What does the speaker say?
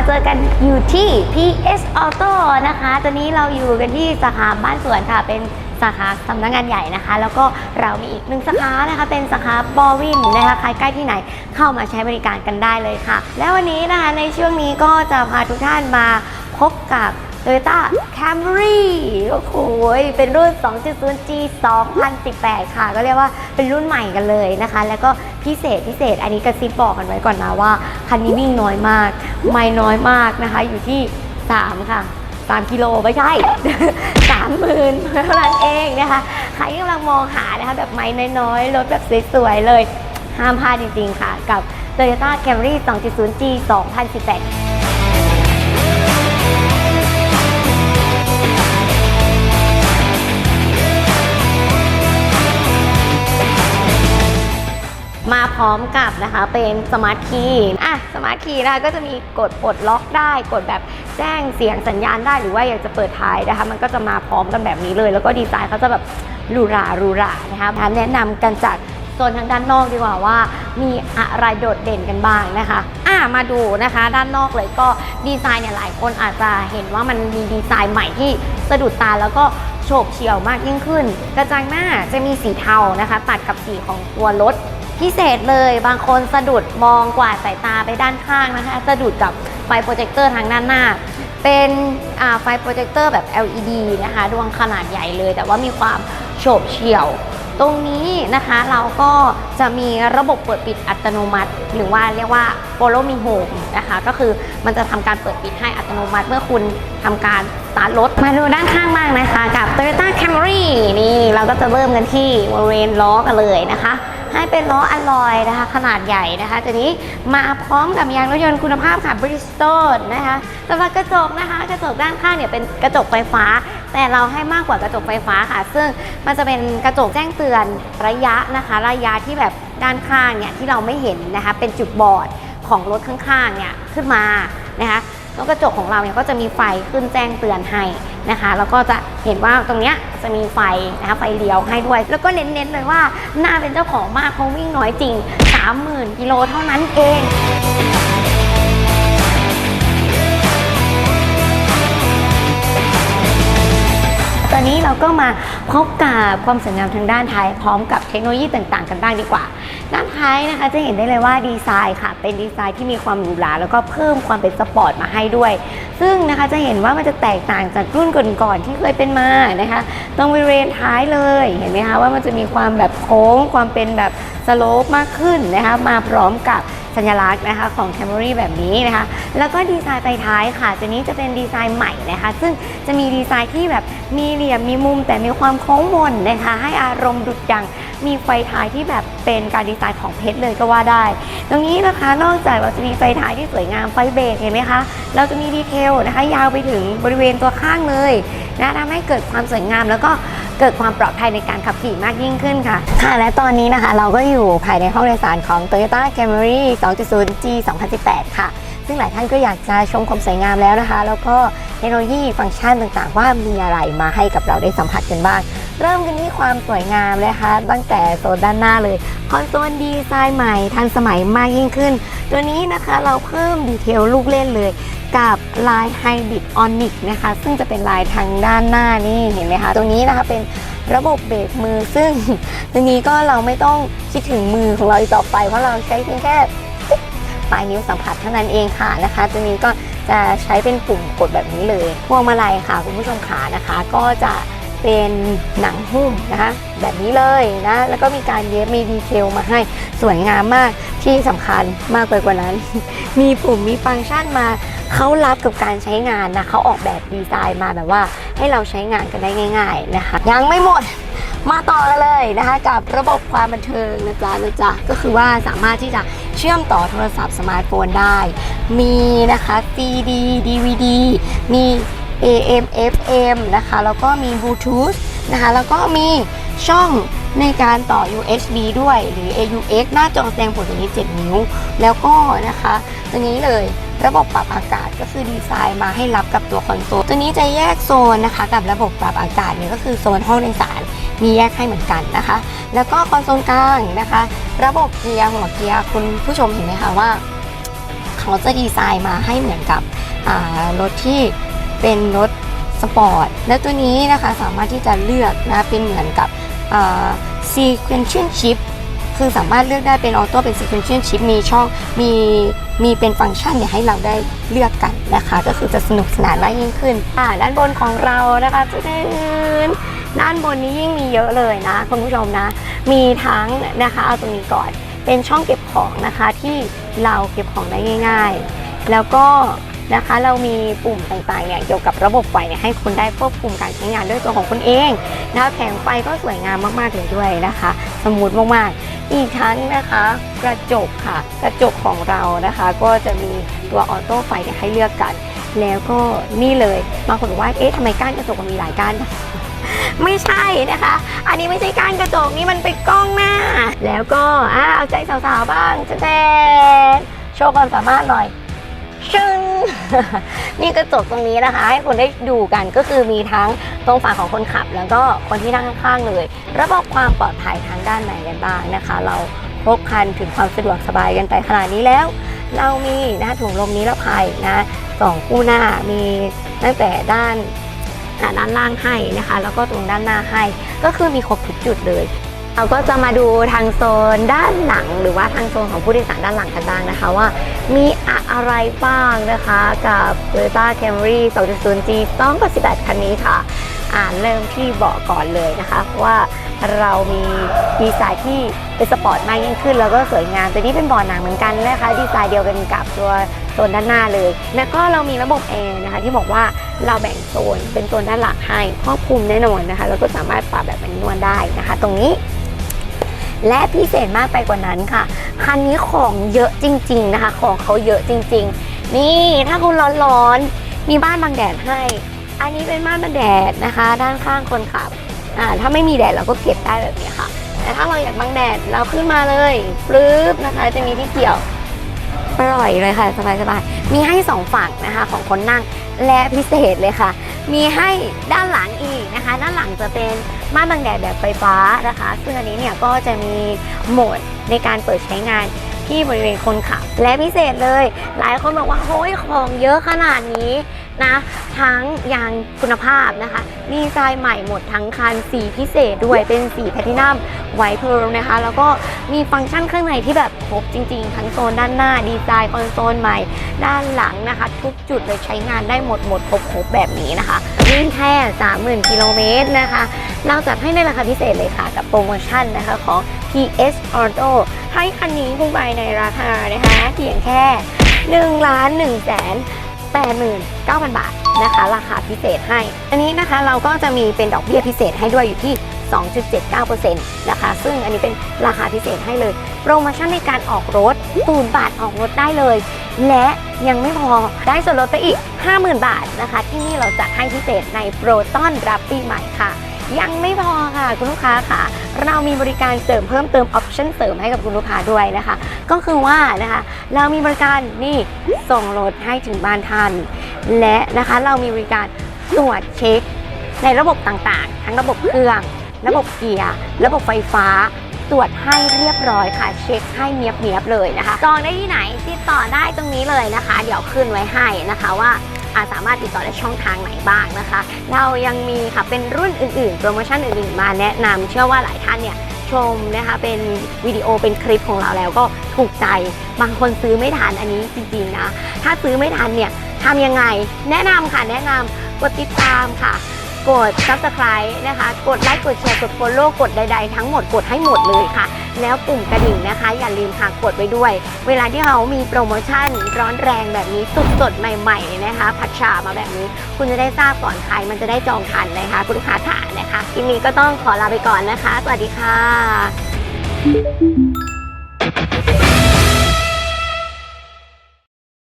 มาเจอกันอยู่ที่ PS Auto นะคะ ตอนนี้เราอยู่กันที่สาขาบ้านสวนค่ะ เป็นสาขาสำนักงานใหญ่นะคะ แล้วก็เรามีอีกหนึ่งสาขานะคะ เป็นสาขาบอวินนะคะใครใกล้ที่ไหนเข้ามาใช้บริการกันได้เลยค่ะ แล้ววันนี้นะคะในช่วงนี้ก็จะพาทุกท่านมาพบกับ Toyota Camry โอ้โหเป็นรุ่น 2.0G 2018 ค่ะ ก็เรียกว่าเป็นรุ่นใหม่กันเลยนะคะ แล้วก็พิเศษพิเศษ อันนี้กระซิบบอกกันไว้ก่อนนะว่า คันนี้วิ่งน้อยมาก ไม่น้อยมากนะคะ อยู่ที่ 3 ค่ะ3กิโลไม่ใช่3หมื่นเท่านั้นเองนะคะ ใครกำลังมองหานะคะแบบไม่น้อยๆ รถแบบสวยๆ เลย ห้ามพลาดจริงๆ ค่ะ กับ Toyota Camry 2.0G 2018 มาพร้อมกับนะคะเป็นสมาร์ทคีย์อะสมาร์ทคีย์นะคะก็จะมีกดปลดล็อกได้กดแบบแจ้งเสียงสัญญาณได้หรือว่าอยากจะเปิดท้ายนะคะ มันก็จะมาพร้อมกันแบบนี้เลย แล้วก็ดีไซน์เขาจะแบบหรูหราหรูหรานะคะแนะนำกันจากโซนทางด้านนอกดีกว่าว่า มีอะไรโดดเด่นกันบ้างนะคะอะมาดูนะคะด้านนอกเลยก็ดีไซน์เนี่ยหลายคนอาจจะเห็นว่ามันมีดีไซน์ใหม่ที่สะดุดตาแล้วก็โฉบเฉี่ยวมากยิ่งขึ้น กระจังหน้าจะมีสีเทานะคะ ตัดกับสีของตัวรถ พิเศษเลยบางคนสะดุดมองกวาดสายตาไปด้านข้างนะคะสะดุดกับไฟโปรเจคเตอร์ทางด้านหน้า เป็นไฟโปรเจคเตอร์แบบ LED นะคะดวงขนาดใหญ่เลย แต่ว่ามีความโฉบเฉี่ยว ตรงนี้นะคะเราก็จะมีระบบเปิดปิดอัตโนมัติ หรือว่าเรียกว่า follow me home นะคะก็คือมันจะทำการเปิดปิดให้อัตโนมัติเมื่อคุณทำการสตาร์ทรถมาดูด้านข้างบ้างนะคะ กับ Toyota Camry นี่เราก็จะเริ่มกันที่บริเวณล้อกันเลยนะคะ ให้เป็นล้ออลลอยนะคะ ขนาดใหญ่นะคะทีนี้มาพร้อมกับยางรถยนต์คุณภาพค่ะ Bridgestone นะคะสำหรับกระจกนะคะ กระจกด้านข้างเนี่ยเป็นกระจกไฟฟ้า แต่เราให้มากกว่ากระจกไฟฟ้าค่ะ ซึ่งมันจะเป็นกระจกแจ้งเตือนระยะนะคะ ระยะที่แบบด้านข้างเนี่ยที่เราไม่เห็นนะคะ เป็นจุดบอดของรถข้างๆเนี่ยขึ้นมานะคะ แล้วกระจกของเราเนี่ยก็จะมีไฟขึ้นแจ้งเตือนให้นะคะแล้วก็จะเห็นว่าตรงเนี้ยจะมีไฟนะคะไฟเลี้ยวให้ด้วย แล้วก็เน้นๆเลยว่าหน้าเป็นเจ้าของมากเพราะวิ่งน้อยจริง 30,000กิโลเท่านั้นเอง อนนี้เราก็มาพบกับความสวยงามทางด้านท้ายพร้อมกับเทคโนโลยีต่างๆ กันบ้างดีกว่า ด้านท้ายนะคะจะเห็นได้เลยว่าดีไซน์ค่ะ เป็นดีไซน์ที่มีความหรูหราแล้วก็เพิ่มความเป็นสปอร์ตมาให้ด้วย ซึ่งนะคะจะเห็นว่ามันจะแตกต่างจากรุ่นก่อนๆที่เคยเป็นมานะคะตรงบริเวณท้ายเลยเห็นไหมคะว่ามันจะมีความแบบโค้งความเป็นแบบสโลปมากขึ้นนะคะมาพร้อมกับ สัญลักษณ์นะคะของ Camry แบบนี้นะคะ แล้วก็ดีไซน์ไปท้ายค่ะตัวนี้จะเป็นดีไซน์ใหม่นะคะ ซึ่งจะมีดีไซน์ที่แบบมีเหลี่ยมมีมุมแต่มีความโค้งมนนะคะ ให้อารมณ์ดุดดังมีไฟท้ายที่แบบเป็นการดีไซน์ของเพชรเลยก็ว่าได้ ตรงนี้นะคะนอกจากเราจะมีไฟท้ายที่สวยงามไฟเบรกเห็นไหมคะ เราจะมีดีเทลนะคะ ยาวไปถึงบริเวณตัวข้างเลยนะทำให้เกิดความสวยงาม แล้วก็เกิดความปลอดภัยในการขับขี่มากยิ่งขึ้นค่ะ ค่ะ และตอนนี้นะคะเราก็อยู่ภายในห้องโดยสารของ Toyota Camry 2.0G 2018 ค่ะ ซึ่งหลายท่านก็อยากจะชมความสวยงามแล้วนะคะ แล้วก็เทคโนโลยีฟังก์ชันต่างๆ ว่ามีอะไรมาให้กับเราได้สัมผัสกันบ้างเริ่มกันที่ความสวยงามนะคะ ตั้งแต่โซนด้านหน้าเลยคอนโซลดีไซน์ใหม่ทันสมัยมากยิ่งขึ้น ตัวนี้นะคะเราเพิ่มดีเทลลูกเล่นเลย กับลายไฮบริดออนิกนะคะ ซึ่งจะเป็นลายทางด้านหน้านี่เห็นไหมคะตรงนี้นะคะเป็นระบบเบรกมือซึ่งตรงนี้ก็เราไม่ต้องคิดถึงมือของเราอีกต่อไป เพราะเราใช้เพียงแค่ปลายนิ้วสัมผัสเท่านั้นเองค่ะนะคะตัวนี้ก็จะใช้เป็นปุ่มกดแบบนี้เลยพวงมาลัยค่ะคุณผู้ชมขานะคะ ก็จะ เป็นหนังหุ้มนะคะแบบนี้เลยนะแล้วก็มีการเย็บมีดีเทลมาให้สวยงามมากที่สำคัญมากไปกว่านั้น มีปุ่มมีฟังก์ชันมาเขารับกับการใช้งานนะเขาออกแบบดีไซน์มาแบบว่าให้เราใช้งานกันได้ง่าย ๆนะคะ ยังไม่หมดมาต่อกันเลยนะคะกับระบบความบันเทิงนะจ๊ะนะจ๊ะก็คือว่าสามารถที่จะเชื่อมต่อโทรศัพท์สมาร์ทโฟนได้ มีนะคะ CD DVD มี AM FM นะคะ แล้วก็มี Bluetooth นะคะ แล้วก็มีช่องในการต่อ USB ด้วยหรือ AUX หน้าจอแสดงผลตัวนี้ 7 นิ้ว แล้วก็นะคะตัวนี้เลยระบบปรับอากาศก็คือดีไซน์มาให้รับกับตัวคอนโซล ตัวนี้จะแยกโซนนะคะ กับระบบปรับอากาศเนี่ยก็คือโซนห้องโดยสารมีแยกให้เหมือนกันนะคะ แล้วก็คอนโซลกลางนะคะ ระบบเกียร์หัวเกียร์คุณผู้ชมเห็นไหมคะว่า เขาจะดีไซน์มาให้เหมือนกับรถที่ เป็นรถสปอร์ต และตัวนี้นะคะสามารถที่จะเลือกนะเป็นเหมือนกับ sequential shift คือสามารถเลือกได้เป็นออโต้เป็น sequential shift มีช่องมีมีเป็นฟังก์ชันเนี่ยให้เราได้เลือกกันนะคะ ก็คือจะสนุกสนานมากยิ่งขึ้นด้านบนของเรานะคะจะเป็นด้านบนนี้ยิ่งมีเยอะเลยนะคุณผู้ชมนะ มีทั้งนะคะเอาตรงนี้ก่อน เป็นช่องเก็บของนะคะที่เราเก็บของได้ง่าย ๆ แล้วก็ นะคะ เรามีปุ่มต่างๆเนี่ยเกี่ยวกับระบบไฟเนี่ยให้คุณได้ควบคุมการใช้งานด้วยตัวของคุณเองนะคะแผงไฟก็สวยงามมากๆเลยด้วยนะคะ สมูทมากๆ อีกทั้งนะคะ กระจกค่ะ กระจกของเรานะคะ ก็จะมีตัวออโต้ไฟเนี่ยให้เลือกกัน แล้วก็นี่เลยบางคนว่าเอ๊ะทำไมก้านกระจกมันมีหลายก้านไม่ใช่นะคะ อันนี้ไม่ใช่ก้านกระจกนี่มันเป็นกล้องหน้า แล้วก็อ่าเอาใจสาวๆบ้างจะแดนโชว์ความสามารถหน่อย ชึ้งนี่กระจกตรงนี้นะคะ ให้คุณได้ดูกันก็คือมีทั้งตรงฝั่งของคนขับ แล้วก็คนที่นั่งข้างๆเลย ระบบความปลอดภัยทางด้านไหนกันบ้างนะคะ เราครบคันถึงความสะดวกสบายกันไปขนาดนี้แล้ว เรามีนะถุงลมนิรภัยนะสองคู่หน้ามีตั้งแต่ด้านอ่าด้านล่างให้นะคะ แล้วก็ตรงด้านหน้าให้ ก็คือมีครบทุกจุดเลย เราก็จะมาดูทางโซนด้านหลัง หรือว่าทางโซนของผู้โดยสารด้านหลังกันบ้างนะคะว่า มีอะไรบ้างนะคะกับ Toyota Camry 2.0G 288คันนี้ค่ะ อ่านเริ่มที่เบาะก่อนเลยนะคะว่าเรามีดีไซน์ที่เป็นสปอร์ตมากยิ่งขึ้น แล้วก็สวยงามตัวนี้เป็นเบาะหนังเหมือนกันนะคะดีไซน์เดียวกันกับตัวโซนด้านหน้าเลย แล้วก็เรามีระบบแอร์นะคะที่บอกว่าเราแบ่งโซนเป็นโซนด้านหลังให้ครอบคลุมแน่นอนนะคะแล้วก็สามารถปรับแบบแมนนวลได้นะคะ ตรงนี้ และพิเศษมากไปกว่านั้นค่ะ คันนี้ของเยอะจริง ๆนะคะ ของเขาเยอะจริง ๆ นี่ถ้าคุณร้อนๆมีบ้านบังแดดให้ อันนี้เป็นบ้านบังแดดนะคะ ด้านข้างคนขับอ่าถ้าไม่มีแดดเราก็เก็บได้แบบนี้ค่ะ แต่ถ้าเราอยากบังแดดเราขึ้นมาเลยปลื้บนะคะ จะมีที่เกี่ยว อร่อยเลยค่ะ สบายๆ มีให้สองฝั่งนะคะของคนนั่งและพิเศษเลยค่ะ มีให้ด้านหลังอีกนะคะ ด้านหลังจะเป็นม่านบังแดดแบบไฟฟ้านะคะ ซึ่งอันนี้เนี่ยก็จะมีโหมดในการเปิดใช้งานที่บริเวณคนขับ และพิเศษเลย หลายคนบอกว่าโอ้ยของเยอะขนาดนี้ นะ ทั้งยางคุณภาพนะคะดีไซน์ใหม่หมดทั้งคันสีพิเศษด้วยเป็นสีแพลตินัมไวท์เพร์ลนะคะ แล้วก็มีฟังก์ชันข้างในที่แบบครบจริงๆ ทั้งโซนด้านหน้าดีไซน์คอนโซลใหม่ ด้านหลังนะคะ ทุกจุดเลยใช้งานได้หมดหมดครบแบบนี้นะคะวิ่งแค่ 30,000กิโลเมตรนะคะเราจัดให้ในราคาพิเศษเลยค่ะ กับโปรโมชั่นนะคะของ PS Auto ให้คันนี้คุณไปในราคานะคะเพียงแค่1ล้าน1แสน 89,000 บาทนะคะ ราคาพิเศษให้ อันนี้นะคะเราก็จะมีเป็นดอกเบี้ยพิเศษให้ด้วยอยู่ที่ 2.79%นะคะ ซึ่งอันนี้เป็นราคาพิเศษให้เลย โปรโมชั่นในการออกรถตูนบาทออกรถได้เลย และยังไม่พอได้ส่วนลดไปอีก 50,000 บาทนะคะ ที่นี่เราจัดให้พิเศษในโปรตอนรับปีใหม่ค่ะ ยังไม่พอค่ะ คุณลูกค้าค่ะ เรามีบริการเสริมเพิ่มเติมออปชั่นเสริมให้กับคุณลูกค้าด้วยนะคะ ก็คือว่านะคะเรามีบริการนี่ส่งรถให้ถึงบ้านท่านและนะคะเรามีบริการตรวจเช็ค ในระบบต่างๆ ทั้งระบบเครื่อง ระบบเกียร์ระบบไฟฟ้าตรวจให้เรียบร้อยค่ะ เช็คให้เนียบๆเลยนะคะจองได้ที่ไหนติดต่อได้ตรงนี้เลยนะคะ เดี๋ยวขึ้นไว้ให้นะคะว่า สามารถติดต่อได้ช่องทางไหนบ้างนะคะ เรายังมีค่ะเป็นรุ่นอื่นๆ โปรโมชั่นอื่นๆ มาแนะนำเชื่อว่าหลายท่านเนี่ยชมนะคะเป็นวิดีโอเป็นคลิปของเราแล้วก็ถูกใจบางคนซื้อไม่ทันอันนี้จริงๆนะถ้าซื้อไม่ทันเนี่ยทำยังไง แนะนำค่ะแนะนำกดติดตามค่ะ กด subscribe นะคะ กดไลค์กดแชร์กด follow กดใด ๆ ทั้งหมดกดให้หมดเลยค่ะ แล้วปุ่มกระดิ่งนะคะ อย่าลืมค่ะกดไว้ด้วย เวลาที่เขามีโปรโมชั่นร้อนแรงแบบนี้สดๆใหม่ๆนะคะ ผัดชามาแบบนี้ คุณจะได้ทราบก่อนใครมันจะได้จองทันนะคะ คุณลูกค้าค่ะนะคะทีนี้ก็ต้องขอลาไปก่อนนะคะ สวัสดีค่ะ